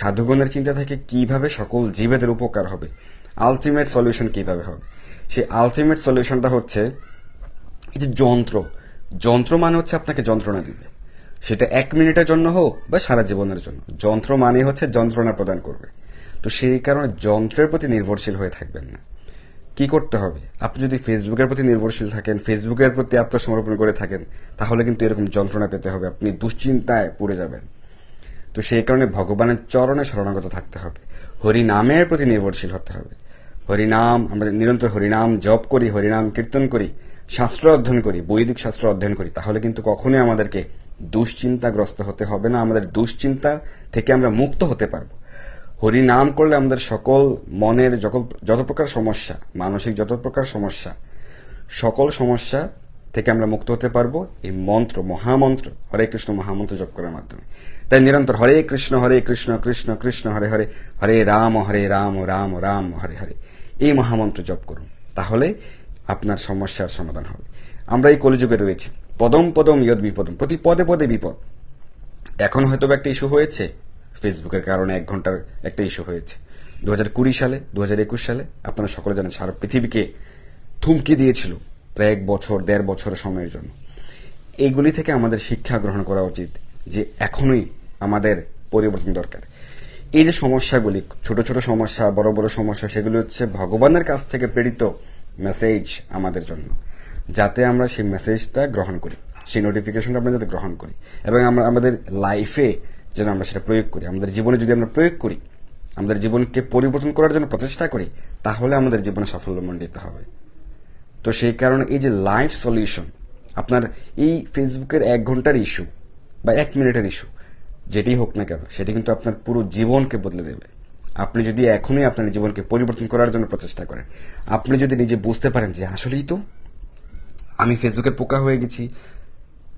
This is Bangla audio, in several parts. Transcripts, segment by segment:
সাধুগণের চিন্তা থেকে কীভাবে সকল জীবেদের উপকার হবে আলটিমেট সলিউশন কীভাবে হবে। সেই আলটিমেট সলিউশনটা হচ্ছে যে যন্ত্র। যন্ত্র মানে হচ্ছে আপনাকে যন্ত্রণা দিবে। সেটা এক মিনিটের জন্য হোক বা সারা জীবনের জন্য। যন্ত্র মানে হচ্ছে যন্ত্রণা প্রদান করবে। তো সেই কারণে যন্ত্রের প্রতি নির্ভরশীল হয়ে থাকবেন না। কি করতে হবে? আপনি যদি ফেসবুকের প্রতি নির্ভরশীল থাকেন, ফেসবুকের প্রতি আত্মসমর্পণ করে থাকেন, তাহলে কিন্তু এরকম যন্ত্রণা পেতে হবে। আপনি দুশ্চিন্তায় পড়ে যাবেন। তো সেই কারণে ভগবানের চরণে শরণাগত থাকতে হবে। হরিনামের প্রতি নির্ভরশীল হতে হবে। হরিনাম, আমরা নিরন্তর হরিনাম জপ করি, হরিনাম কীর্তন করি, শাস্ত্র অধ্যয়ন করি, বৈদিক শাস্ত্র অধ্যয়ন করি, তাহলে কিন্তু কখনোই আমাদেরকে দুশ্চিন্তাগ্রস্ত হতে হবে না, আমাদের দুশ্চিন্তা থেকে আমরা মুক্ত হতে পারব। হরিনাম করলে আমাদের সকল মনের যত প্রকার সমস্যা, মানসিক যত প্রকার সমস্যা, সকল সমস্যা থেকে আমরা মুক্ত হতে পারব। এই মন্ত্র, মহামন্ত্র, হরে কৃষ্ণ মহামন্ত্র জপ করার মাধ্যমে। তাই নিরন্তর হরে কৃষ্ণ হরে কৃষ্ণ কৃষ্ণ কৃষ্ণ, হরে হরে হরে রাম হরে রাম রাম রাম, হরে হরে। এই মহামন্ত্র জপ করুন। তাহলে আপনার সমস্যার সমাধান হবে। আমরা এই কলিযুগে রয়েছি। পদম পদম ইয়দ বিপদম। প্রতি পদে পদে বিপদ। এখন হয়তো একটা ইস্যু হয়েছে। ফেসবুকের কারণে এক ঘণ্টার একটা ইস্যু হয়েছে। দু হাজার কুড়ি সালে দু হাজার একুশ সালে আপনারা সকলে জানেন সারা পৃথিবীকে থুমকি দিয়েছিল প্রায় এক বছর, দেড় বছরের সময়ের জন্য। এইগুলি থেকে আমাদের শিক্ষা গ্রহণ করা উচিত যে এখনই আমাদের পরিবর্তন দরকার। এই যে সমস্যাগুলি, ছোট ছোট সমস্যা, বড় বড় সমস্যা, সেগুলি হচ্ছে ভগবানের কাছ থেকে প্রেরিত মেসেজ আমাদের জন্য, যাতে আমরা সেই মেসেজটা গ্রহণ করি, সেই নোটিফিকেশনটা আমরা যাতে গ্রহণ করি, এবং আমরা, আমাদের লাইফে যেন আমরা সেটা প্রয়োগ করি, আমাদের জীবনে যদি আমরা প্রয়োগ করি, আমাদের জীবনকে পরিবর্তন করার জন্য প্রচেষ্টা করি, তাহলে আমাদের জীবনে সাফল্যমণ্ডিত হবে। তো সেই কারণে এই যে লাইফ সলিউশন আপনার এই ফেসবুকের এক ঘণ্টার ইস্যু বা এক মিনিটের ইস্যু যেটি হোক না কেন, সেটি কিন্তু আপনার পুরো জীবনকে বদলে দেবে। আপনি যদি এখনই আপনার জীবনকে পরিবর্তন করার জন্য প্রচেষ্টা করেন, আপনি যদি নিজে বুঝতে পারেন যে আসলেই তো আমি ফেসবুকের পোকা হয়ে গেছি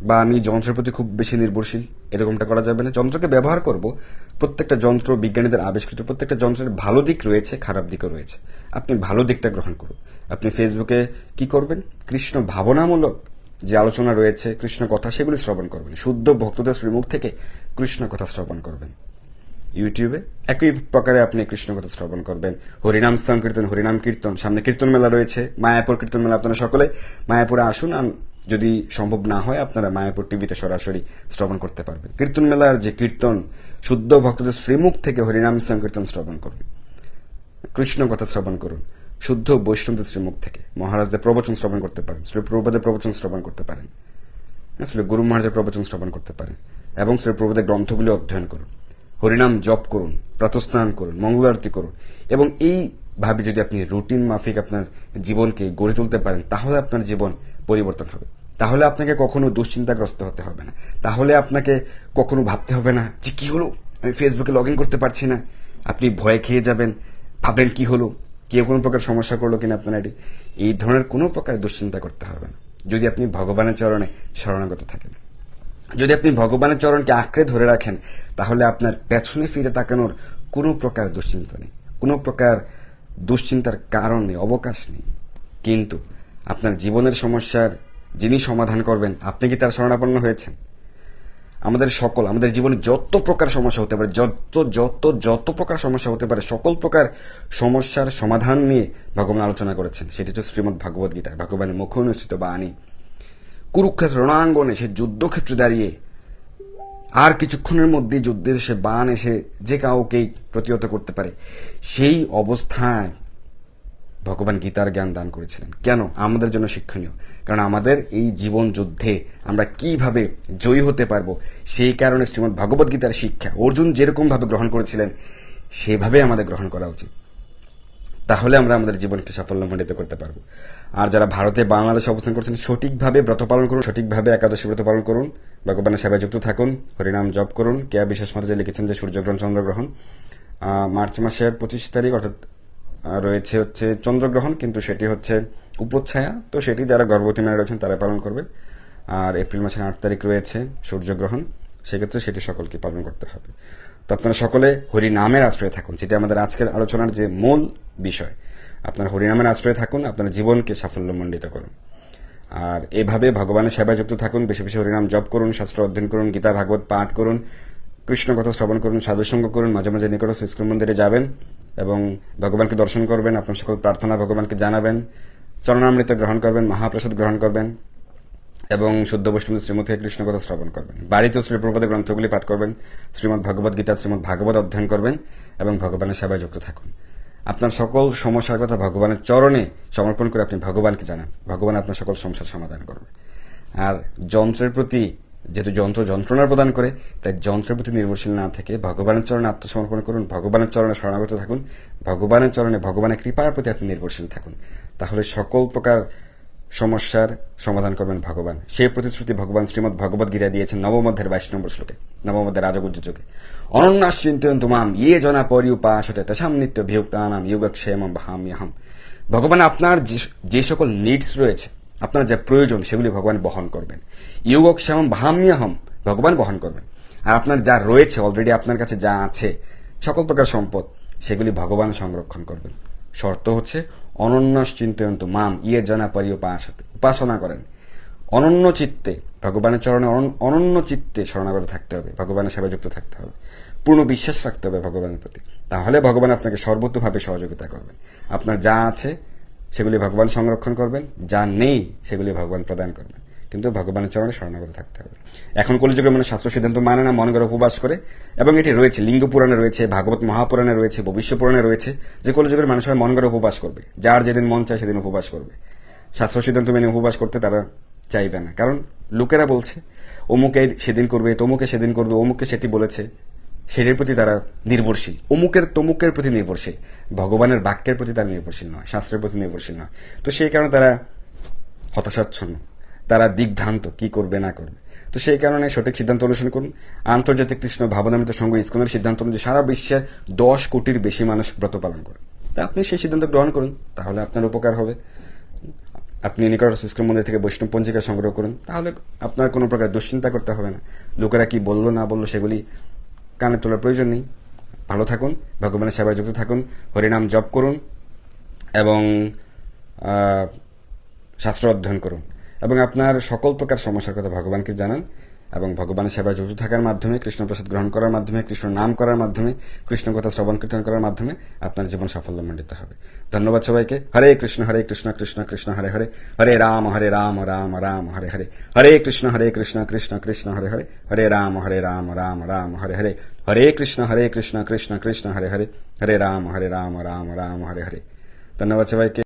বা আমি যন্ত্রের প্রতি খুব বেশি নির্ভরশীল, এরকমটা করা যাবে না। যন্ত্রকে ব্যবহার করব, প্রত্যেকটা যন্ত্র, বিজ্ঞানীদের আবিষ্কৃত প্রত্যেকটা যন্ত্রের ভালো দিক রয়েছে, খারাপ দিকও রয়েছে। আপনি ভালো দিকটা গ্রহণ করুন। আপনি ফেসবুকে কি করবেন? কৃষ্ণ ভাবনামূলক যে আলোচনা রয়েছে, কৃষ্ণ কথা, সেগুলি শ্রবণ করবেন। শুদ্ধ ভক্তদের শ্রীমুখ থেকে কৃষ্ণ কথা শ্রবণ করবেন। ইউটিউবে একই প্রকারে আপনি কৃষ্ণ কথা শ্রবণ করবেন। হরিনাম সংকীর্তন, হরিনাম কীর্তন, সামনে কীর্তন মেলা রয়েছে, মায়াপুর কীর্তন মেলা আপনারা সকলে মায়াপুরে আসুন আর যদি সম্ভব না হয় আপনারা মায়াপুর টিভিতে সরাসরি শ্রবণ করতে পারবেন। কীর্তন মেলার যে কীর্তন, শুদ্ধ ভক্তদের শ্রীমুখ থেকে হরিনাম সংকীর্তন শ্রবণ করুন। কৃষ্ণ কথা শ্রবণ করুন। শুদ্ধ বৈষ্ণবদের শ্রীমুখ থেকে। মহারাজদের প্রবচন শ্রবণ করতে পারেন, শ্রী প্রভুদের প্রবচন শ্রবণ করতে পারেন আসলে গুরু মহারাজের প্রবচন শ্রবণ করতে পারেন, এবং শ্রী প্রভুদের গ্রন্থগুলি অধ্যয়ন করুন, হরিনাম জপ করুন, প্রাতস্নান করুন, মঙ্গল আরতি করুন, এবং এইভাবে যদি আপনি রুটিন মাফিক আপনার জীবনকে গড়ে তুলতে পারেন, তাহলে আপনার জীবন পরিবর্তন হবে। তাহলে আপনাকে কখনো দুশ্চিন্তাগ্রস্ত হতে হবে না। তাহলে আপনাকে কখনো ভাবতে হবে না যে কি হলো? আমি ফেসবুকে লগ করতে পারছি না। আপনি ভয় খেয়ে যাবেন, ভাবলেন কি হলো? কেউ কোনো প্রকার সমস্যা করল কিনা আপনার এটি এই ধরনের কোনো প্রকার দুশ্চিন্তা করতে হবে না। যদি আপনি ভগবানের চরণে শরণাগত থাকেন। যদি আপনি ভগবানের চরণকে আঁকড়ে ধরে রাখেন, তাহলে আপনার পেছনে ফিরে তাকানোর কোনো প্রকার দুশ্চিন্তা নেই। কোনো প্রকার দুশ্চিন্তার কারণ নেই, অবকাশ নেই। কিন্তু আপনার জীবনের সমস্যার যিনি সমাধান করবেন, আপনি কি তার শরণাপন্ন হয়েছেন? আমাদের সকল, আমাদের জীবনে যত প্রকার সমস্যা হতে পারে, যত যত যত প্রকার সমস্যা হতে পারে, সকল প্রকার সমস্যার সমাধান নিয়ে ভগবান আলোচনা করেছেন। সেটি হচ্ছে শ্রীমদ ভাগবত গীতা ভগবানের মুখ অনুষ্ঠিত বাণী। কুরুক্ষেত্র রণাঙ্গনে সে যুদ্ধক্ষেত্রে দাঁড়িয়ে আর কিছুক্ষণের মধ্যে যুদ্ধের সে বান এসে যে কাউকেই প্রতিহত করতে পারে, সেই অবস্থায় ভগবান গীতার জ্ঞান দান করেছিলেন। কেন? আমাদের জন্য শিক্ষণীয়। কারণ আমাদের এই জীবন যুদ্ধে আমরা কীভাবে জয়ী হতে পারব, সেই কারণে শ্রীমদ ভগবত গীতার শিক্ষা অর্জুন যেরকম ভাবে গ্রহণ করেছিলেন, সেভাবে আমাদের গ্রহণ করা উচিত। তাহলে আমরা আমাদের জীবনকে সাফল্যমণ্ডিত করতে পারব। আর যারা ভারতে বাংলাদেশে অবস্থান করছেন, সঠিকভাবে ব্রত পালন করুন, সঠিকভাবে একাদশী ব্রত পালন করুন, ভগবানের সেবায় যুক্ত থাকুন, হরিনাম জপ করুন। কেয়া বিশেষ মহারাজে লিখেছেন যে, সূর্যগ্রহণ চন্দ্রগ্রহণ। মার্চ মাসের পঁচিশ তারিখ, অর্থাৎ রয়েছে হচ্ছে চন্দ্রগ্রহণ, কিন্তু সেটি হচ্ছে উপচ্ছায়া। তো সেটি যারা গর্ভবতী মেয়ে রয়েছেন তারা পালন করবেন। আর এপ্রিল মাসের আট তারিখ রয়েছে সূর্যগ্রহণ। সেক্ষেত্রে সেটি সকলকে পালন করতে হবে। তো আপনারা সকলে হরিনামের আশ্রয়ে থাকুন, যেটা আমাদের আজকের আলোচনার যে মূল বিষয়। আপনারা হরিনামের আশ্রয়ে থাকুন, আপনার জীবনকে সাফল্যমণ্ডিত করুন। আর এভাবে ভগবানের সেবায় যুক্ত থাকুন, বেশি বেশি হরিনাম জপ করুন, শাস্ত্র অধ্যয়ন করুন, গীতা, ভাগবত পাঠ করুন কৃষ্ণ কথা শ্রবণ করুন, সাধুসঙ্গ করুন, মাঝে মাঝে নিকটস্থ ইস্কন মন্দিরে যাবেন। এবং ভগবানকে দর্শন করবেন, আপনার সকল প্রার্থনা ভগবানকে জানাবেন, চরণামৃত গ্রহণ করবেন, মহাপ্রসাদ গ্রহণ করবেন, এবং শুদ্ধ বৈষ্ণব শ্রীমতী কৃষ্ণ কথা শ্রবণ করবেন। বাড়িতে শ্রীপ্রপদের গ্রন্থগুলি পাঠ করবেন শ্রীমদ্ ভগবত গীতা শ্রীমদ্ ভাগবত অধ্যয়ন করবেন, এবং ভগবানের সেবায় যুক্ত থাকুন। আপনার সকল সমস্যার কথা ভগবানের চরণে সমর্পণ করে আপনি ভগবানকে জানান। ভগবান আপনার সকল সমস্যার সমাধান করবে। আর যন্ত্রের প্রতি যেহেতু যন্ত্র যন্ত্রণা প্রদান করে, তাই যন্ত্রের প্রতি নির্ভরশীল না থেকে ভগবানের চরণে আত্মসমর্পণ করুন, ভগবানের চরণে শরণাগত থাকুন, ভগবানের চরণে ভগবানের কৃপার প্রতি আপনি নির্ভরশীল থাকুন। তাহলে সকল প্রকার সমস্যার সমাধান করবেন ভগবান। সেই প্রতিশ্রুতি ভগবান শ্রীমদ ভগবদ গীতা দিয়েছেন নবমধ্যের বাইশ নম্বর শ্লোকে নবমধ্যের রাজগুজ্জ যোগে। অনন্যাস চিন্তয়ন্তু মাম ইয়ে জনা পরি উপাসতে তেসাম নিত্য বিহুক্তানাম যোগক্ষেম ভাম্যহম ভগবান, আপনার যে সকল নিডস রয়েছে আপনার যা প্রয়োজন সেগুলি ভগবান বহন করবেন। যোগক্ষেম ভাম্যহম ভগবান বহন করবেন। আর আপনার যা রয়েছে অলরেডি আপনার কাছে যা আছে, সকল প্রকার সম্পদ, সেগুলি ভগবান সংরক্ষণ করবেন। শর্ত হচ্ছে অনন্যাস চিন্তয়ন্ত মাম ইয়ে জনা পরি উপাসনা করেন। অনন্য চিত্তে, ভগবানের চরণে অনন- অনন্য চিত্তে শরণাগত থাকতে হবে, ভগবানের সেবায় যুক্ত থাকতে হবে। পূর্ণ বিশ্বাস রাখতে হবে ভগবানের প্রতি। তাহলে ভগবান আপনাকে সর্বতোভাবে সহযোগিতা করবেন। আপনার যা আছে সেগুলি ভগবান সংরক্ষণ করবেন, যা নেই সেগুলি ভগবান প্রদান করবেন। কিন্তু ভগবানের চরণে শরণাগত থাকতে হবে। এখন কলিযুগের মানুষ শাস্ত্র সিদ্ধান্ত মানে না, মন করে উপবাস করে। এবং এটি রয়েছে, লিঙ্গ পুরাণে রয়েছে, ভাগবত মহাপুরাণে রয়েছে ভবিষ্য পুরাণে রয়েছে, যে কলিযুগের মানুষেরা মন করে উপবাস করবে। যার যেদিন মন চায় সেদিন উপবাস করবে। শাস্ত্র সিদ্ধান্ত মেনে উপবাস করতে তারা চাইবে না। কারণ লোকেরা বলছে, অমুকে সেদিন করবে, তমুকে সেদিন করবে অমুকে সেটি বলেছে। সেটির প্রতি তারা নির্ভরশীল। অমুকের তমুকের প্রতি নির্ভরশীল। ভগবানের বাক্যের প্রতি তারা নির্ভরশীল নয়, শাস্ত্রের প্রতি নির্ভরশীল নয়। তো সেই কারণে তারা হতাশাচ্ছন্ন। তারা দিগ্ভ্রান্ত কি করবে, না করবে। তো সেই কারণে সঠিক সিদ্ধান্ত অনুসরণ করুন। আন্তর্জাতিক কৃষ্ণ ভাবনামিত সংঘ ইস্কনের সিদ্ধান্ত অনুযায়ী সারা বিশ্বে দশ কোটির বেশি মানুষ ব্রত পালন করে। তা আপনি সেই সিদ্ধান্ত গ্রহণ করুন, তাহলে আপনার উপকার হবে। আপনি নিকটস্থ মন্দির থেকে বৈষ্ণব পঞ্জিকা সংগ্রহ করুন, তাহলে আপনার কোনো প্রকার দুশ্চিন্তা করতে হবে না। লোকেরা কি বলল, না বলল, সেগুলি কানে তোলার প্রয়োজন নেই। ভালো থাকুন, ভগবানের সেবায় যুক্ত থাকুন, হরিনাম জপ করুন এবং শাস্ত্র অধ্যয়ন করুন। এবং আপনার সকল প্রকার সমস্যার কথা ভগবানকে জানান। এবং ভগবানের সেবায় যুক্ত থাকার মাধ্যমে কৃষ্ণ প্রসাদ গ্রহণ করার মাধ্যমে, কৃষ্ণ নাম করার মাধ্যমে, কৃষ্ণ কথা শ্রবণ কীর্তন করার মাধ্যমে আপনার জীবন সাফল্যমণ্ডিত হবে। ধন্যবাদ সবাইকে। হরে কৃষ্ণ হরে কৃষ্ণ কৃষ্ণ কৃষ্ণ, হরে হরে। হরে রাম হরে রাম রাম রাম, হরে হরে। হরে কৃষ্ণ হরে কৃষ্ণ কৃষ্ণ কৃষ্ণ, হরে হরে। হরে রাম হরে রাম রাম রাম, হরে হরে। হরে কৃষ্ণ হরে কৃষ্ণ কৃষ্ণ কৃষ্ণ, হরে হরে। হরে রাম হরে রাম রাম রাম, হরে হরে। ধন্যবাদ সবাইকে।